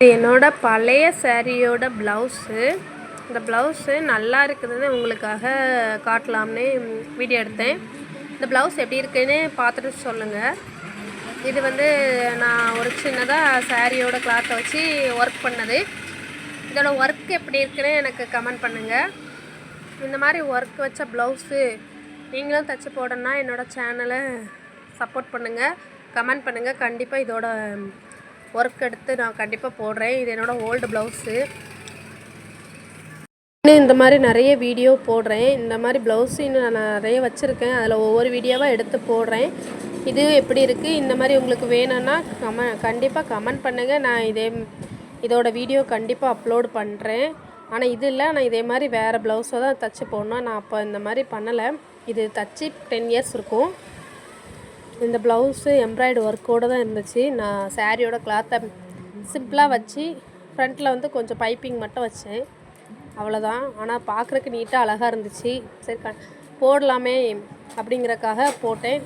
இது என்னோட பழைய சேரீயோட ப்ளவுஸு. இந்த ப்ளவுஸு நல்லா இருக்குதுன்னு உங்களுக்காக காட்டலாம்னு வீடியோ எடுத்தேன். இந்த ப்ளவுஸ் எப்படி இருக்குன்னு பார்த்துட்டு சொல்லுங்கள் இது வந்து நான் ஒரு சின்னதாக சேரீயோட கிளாத்தை வச்சு ஒர்க் பண்ணது. இதோட ஒர்க் எப்படி இருக்குன்னு எனக்கு கமெண்ட் பண்ணுங்கள் இந்த மாதிரி ஒர்க் வச்ச ப்ளவுஸு நீங்களும் தைச்சி போடணுன்னா என்னோடய சேனலை சப்போர்ட் பண்ணுங்கள் கமெண்ட் பண்ணுங்கள் கண்டிப்பாக இதோட ஒர்க் எடுத்து நான் கண்டிப்பாக போடுறேன். இது என்னோடய ஓல்டு ப்ளவுஸு இன்னும் இந்த மாதிரி நிறைய வீடியோ போடுறேன். இந்த மாதிரி ப்ளவுஸு இன்னும் நான் நிறைய வச்சுருக்கேன். அதில் ஒவ்வொரு வீடியோவாக எடுத்து போடுறேன். இது எப்படி இருக்குது இந்த மாதிரி உங்களுக்கு வேணும்னா கம கண்டிப்பாக கமெண்ட் பண்ணுங்கள் நான் இதே இதோட வீடியோ கண்டிப்பாக அப்லோடு பண்ணுறேன் ஆனால் இது இல்லை. நான் இதே மாதிரி வேறு ப்ளவுஸை தான் தச்சு போடணும். நான் அப்போ இந்த மாதிரி பண்ணலை. இது தச்சு டென் இயர்ஸ் இருக்கும். இந்த ப்ளவுஸு எம்ப்ராய்டு ஒர்க்கோடு தான் இருந்துச்சு. நான் சாரியோட கிளாத்தை சிம்பிளாக வச்சு ஃப்ரண்ட்டில் வந்து கொஞ்சம் பைப்பிங் மட்டும் வச்சேன். அவ்வளோதான் ஆனால் பார்க்குறக்கு நீட்டாக அழகாக இருந்துச்சு. சரி க போடலாமே அப்படிங்கிறக்காக போட்டேன்.